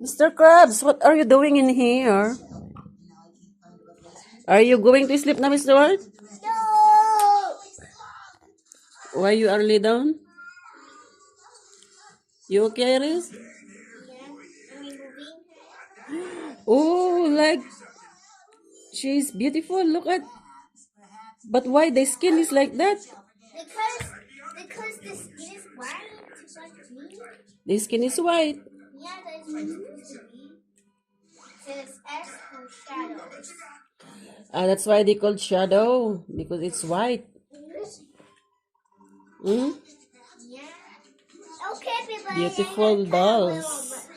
Mr. Krabs, what are you doing in here? Are you going to sleep now, Mr. Ward? No! Why you are lay down? You okay, Iris? Yeah. Are we moving? Oh, like she's beautiful. Look at. But why the skin is like that? Because because the skin is white, like. The skin is white. Ah, that's why they called shadow because it's white. Hmm? Yeah. Okay, everybody. Beautiful dolls.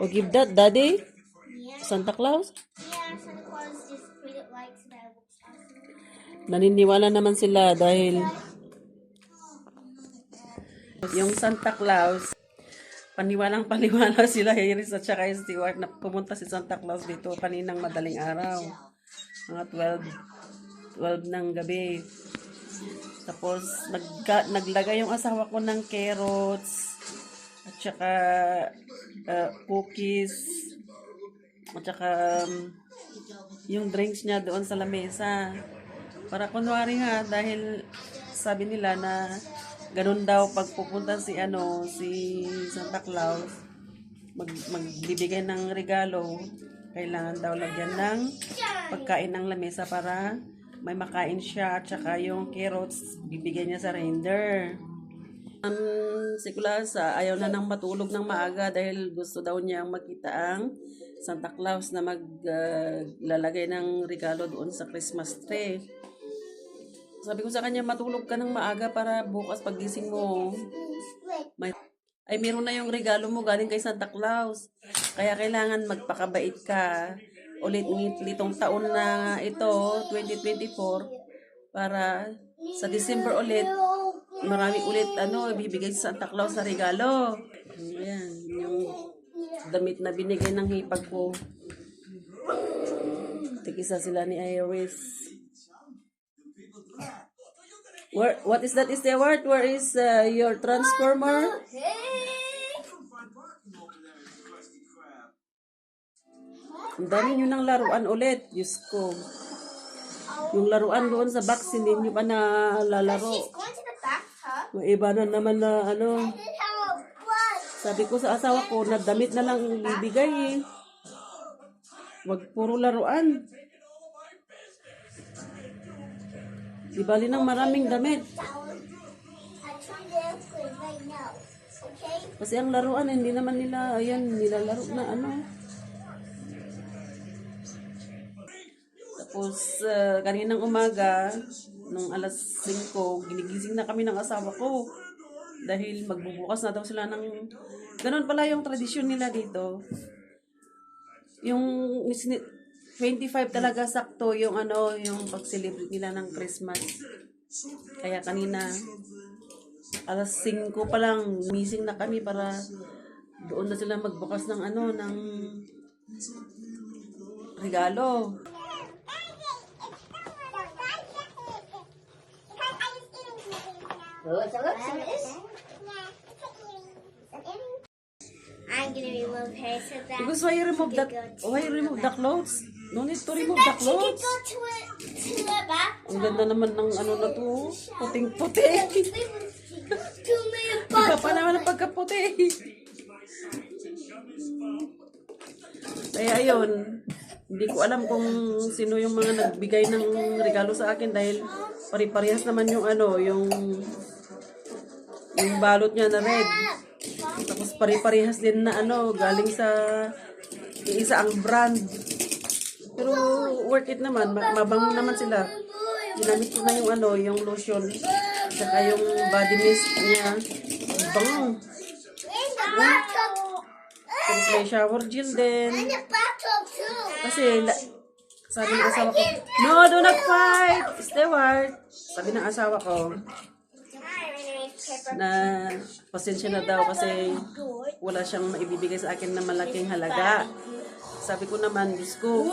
Oh, give that, Daddy. Santa Claus. Yeah, Santa Claus just put it like so that. Naniniwala naman sila dahil yung Santa Claus, paniwalang paniwala sila Iris at saka Stewart na pumunta si Santa Claus dito kaninang madaling araw. Mga 12, 12 ng gabi. Tapos nagka, naglagay yung asawa ko ng carrots at saka uh, cookies at saka um, yung drinks niya doon sa lamesa. Para kunwari nga, dahil sabi nila na ganun daw pag pupunta si ano, si Santa Claus, mag, magbibigay ng regalo, kailangan daw lagyan ng pagkain ng lamesa para may makain siya at saka yung carrots bibigyan niya sa reindeer. Um, si Kulasa ayaw na nang matulog ng maaga dahil gusto daw niyang makita ang Santa Claus na maglalagay ng regalo doon sa Christmas tree. Sabi ko sa kanya, matulog ka ng maaga para bukas pagising mo, may, ay meron na yung regalo mo galing kay Santa Claus. Kaya kailangan magpakabait ka ulit nitong taon na ito, 2024, para sa December ulit, marami ulit ano, ibibigay sa Santa Claus na regalo. Ayan, yung damit na binigay ng hipag ko. Tigisa sila ni Iris. Where, what is that, Stewart? Where is uh, your transformer? Ang dami nyo ng laruan ulit. Diyos ko. Yung laruan doon sa box, hindi nyo pa the bathtub. May iba na naman na ano. Is. Sabi ko sa asawa ko, na damit na lang ibigay eh. Wag puro laruan. Di bali ng maraming damit. Kasi ang laruan, hindi naman nila, ayan, nilalaro na ano. Tapos, ah, kaninang umaga, nung alas 5, ginigising na kami ng asawa ko. Dahil magbubukas na daw sila ng... Ganon pala yung tradisyon nila dito. Yung 25 talaga sakto yung ano, yung pag-celebrate nila ng Christmas. Kaya kanina, alas 5 pa lang, missing na kami para doon na sila magbukas ng ano, ng regalo. I'm gonna remove her so that Because why you remove that, why you remove the clothes? No need to remove the that she can clothes. go to to. Ang ganda naman ng ano na to, puting-puti. To me Iba pa naman ang pagkaputi. Kaya ayun, hindi ko alam kung sino yung mga nagbigay ng regalo sa akin dahil pari-parehas naman yung ano, yung yung balot niya na red. Tapos pari-parehas din na ano, galing sa isa ang brand. Pero worth it naman, ma- mabango naman sila. Ginamit ko na yung ano, yung lotion. Saka yung body mist niya. Bango. Tapos may shower gel din. Kasi, sabi ng asawa ko, No, do not fight! Stewart! Sabi ng asawa ko, na pasensya na daw kasi wala siyang maibibigay sa akin na malaking halaga. Sabi ko naman, Diyos ko,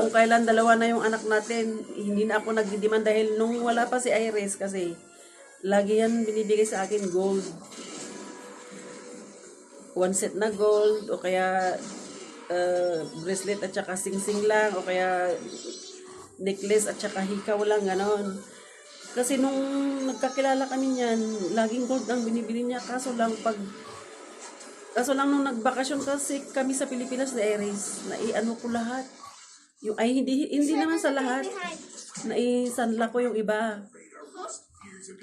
kung kailan dalawa na yung anak natin, hindi na ako nagdidiman dahil nung wala pa si Iris kasi lagi yan binibigay sa akin gold. one set na gold, o kaya uh, bracelet at saka sing-sing lang, o kaya necklace at saka hikaw lang, ganon. Kasi nung nagkakilala kami niyan, laging gold ang binibili niya. Kaso lang pag Kaso lang nung nagbakasyon kasi kami sa Pilipinas na Aries, naiano ko lahat. Yung ay hindi hindi naman sa lahat. Naisanla ko yung iba.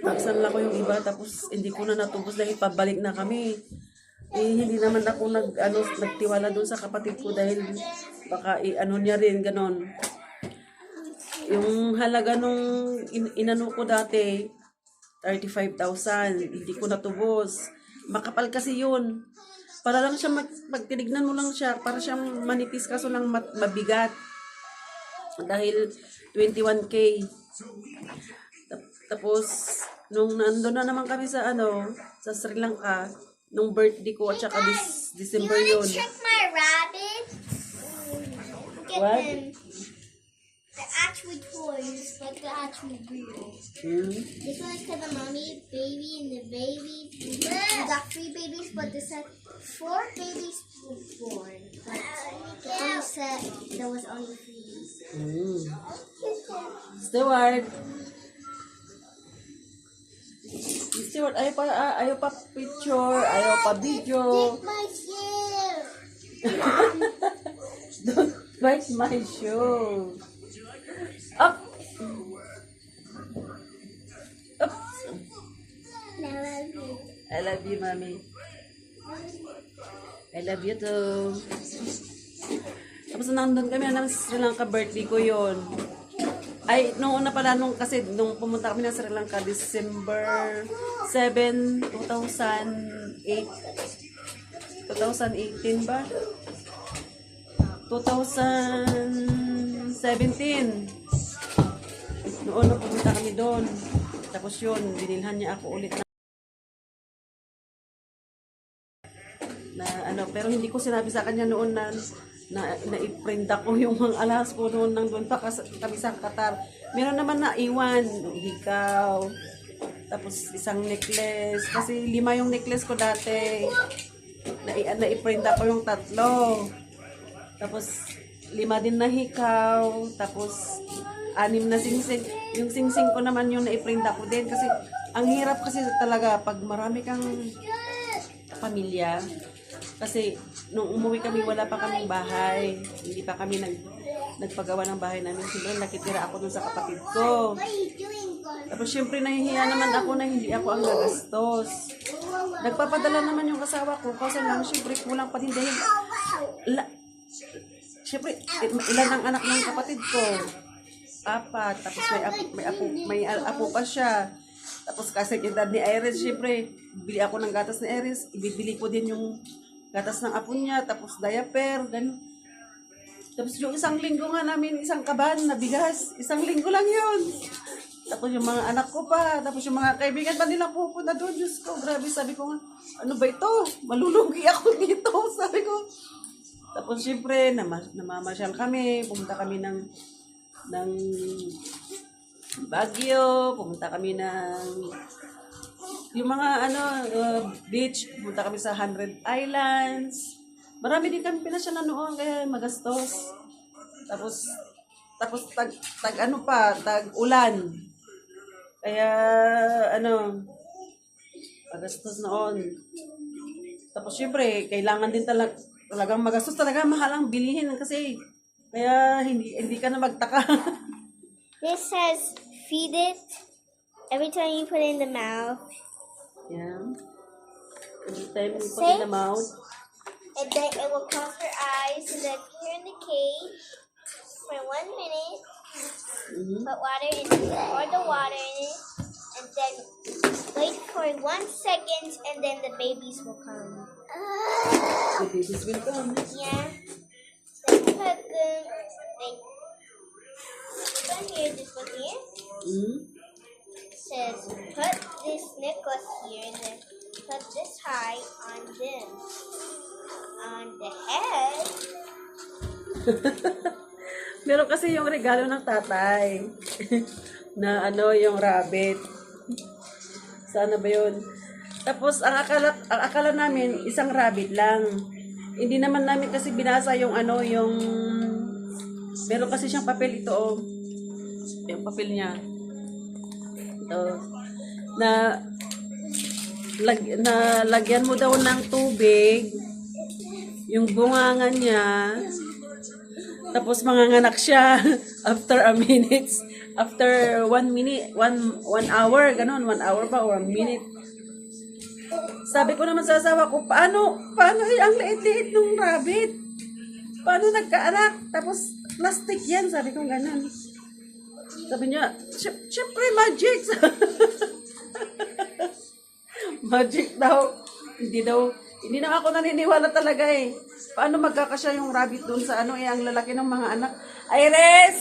Nagsanla ko yung iba tapos hindi ko na natubos dahil pabalik na kami. Eh, hindi naman ako nag ano nagtiwala doon sa kapatid ko dahil baka i ano niya rin ganon. Yung halaga nung in, inano ko dati 35,000, hindi ko natubos. Makapal kasi yun. Para lang siya, mag, pag tinignan mo lang siya, para siyang manipis kaso lang mat, mabigat. Dahil 21K. Tap- Tapos, nung nandun na naman kami sa ano, sa Sri Lanka, nung birthday ko at saka this, December You yun. wanna check my rabbit? Get What? them. The actual toys, like the actual real. Hmm. This one is for the mommy, baby, and the baby. We got three babies, but this said four babies were born. But only said there was only three. Hmm. Steward. Steward, ayaw pa, ah, ayaw pa picture, ayaw pa video. my hair. Don't bite my shoe. Up! Up! I love you, mommy. I love you too. Tapos nandun kami ng Sri Lanka birthday ko yon. Ay, nung una pala, nung, kasi nung pumunta kami ng Sri Lanka, December 7, 2008. 2018 ba? 2017. Noon na pumunta kami doon. Tapos yun, binilhan niya ako ulit na, na ano, pero hindi ko sinabi sa kanya noon na na, na i-print ako yung mga alas ko noon nang doon pa kami sa Qatar. Meron naman na iwan, hikaw, tapos isang necklace, kasi lima yung necklace ko dati. Na, na i-print ako yung tatlo. Tapos lima din na hikaw, tapos anim na singsing. Yung singsing ko naman yung na-print ako din kasi ang hirap kasi talaga pag marami kang pamilya. Kasi nung umuwi kami wala pa kaming bahay. Hindi pa kami nag nagpagawa ng bahay namin. Siyempre nakitira ako dun sa kapatid ko. Tapos syempre nahihiya naman ako na hindi ako ang nagastos. Nagpapadala naman yung kasawa ko. Kasi lang syempre kulang pa din dahil la, syempre il- ilan ang anak ng kapatid ko? Apat. Tapos may apo, may apo, may apo pa siya. Tapos kasi edad ni Iris, syempre, bili ako ng gatas ni Iris, ibibili ko din yung gatas ng apo niya, tapos diaper, ganun. Tapos yung isang linggo nga namin, isang kaban na bigas, isang linggo lang yun. Tapos yung mga anak ko pa, tapos yung mga kaibigan pa nila pupunta doon. Diyos ko, grabe, sabi ko nga, ano ba ito? Malulugi ako dito, sabi ko. Tapos syempre, nama, namamasyal kami, pumunta kami ng ng Baguio, pumunta kami ng yung mga ano uh, beach, pumunta kami sa Hundred Islands. Marami din kami pinasyalan noon kaya magastos. Tapos tapos tag, tag ano pa, tag ulan. Kaya ano magastos noon. Tapos syempre, kailangan din talaga talagang magastos talaga mahal ang bilihin kasi kaya hindi hindi ka na magtaka. This says feed it every time you put it in the mouth. yeah. Every time you put it in the mouth. And then it will cross your eyes and then here in the cage for one minute. Mhm. Put water in it, pour the water in it, and then wait for one second and then the babies will come. The babies will come. Yeah. One here, here. Mhm. says put this necklace here and then put this high on them. On the head. Meron kasi yung regalo ng tatay na ano yung rabbit. Sana ba yun? Tapos ang akala ang akala namin isang rabbit lang. Hindi naman namin kasi binasa yung ano yung meron kasi siyang papel ito oh. Yung papel niya. Ito. Na lag, na lagyan mo daw ng tubig yung bungangan niya tapos manganganak siya after a minute after one minute one one hour ganon one hour ba or a minute. Sabi ko naman sa asawa ko paano paano eh, ang liit-liit ng rabbit? Paano nagkaanak? Tapos plastic yan sabi ko ganon sabi niya, "Sy- syempre magic. magic daw. Hindi daw, hindi na ako naniniwala talaga eh. Paano magkakasya yung rabbit doon sa ano eh, ang lalaki ng mga anak. Iris!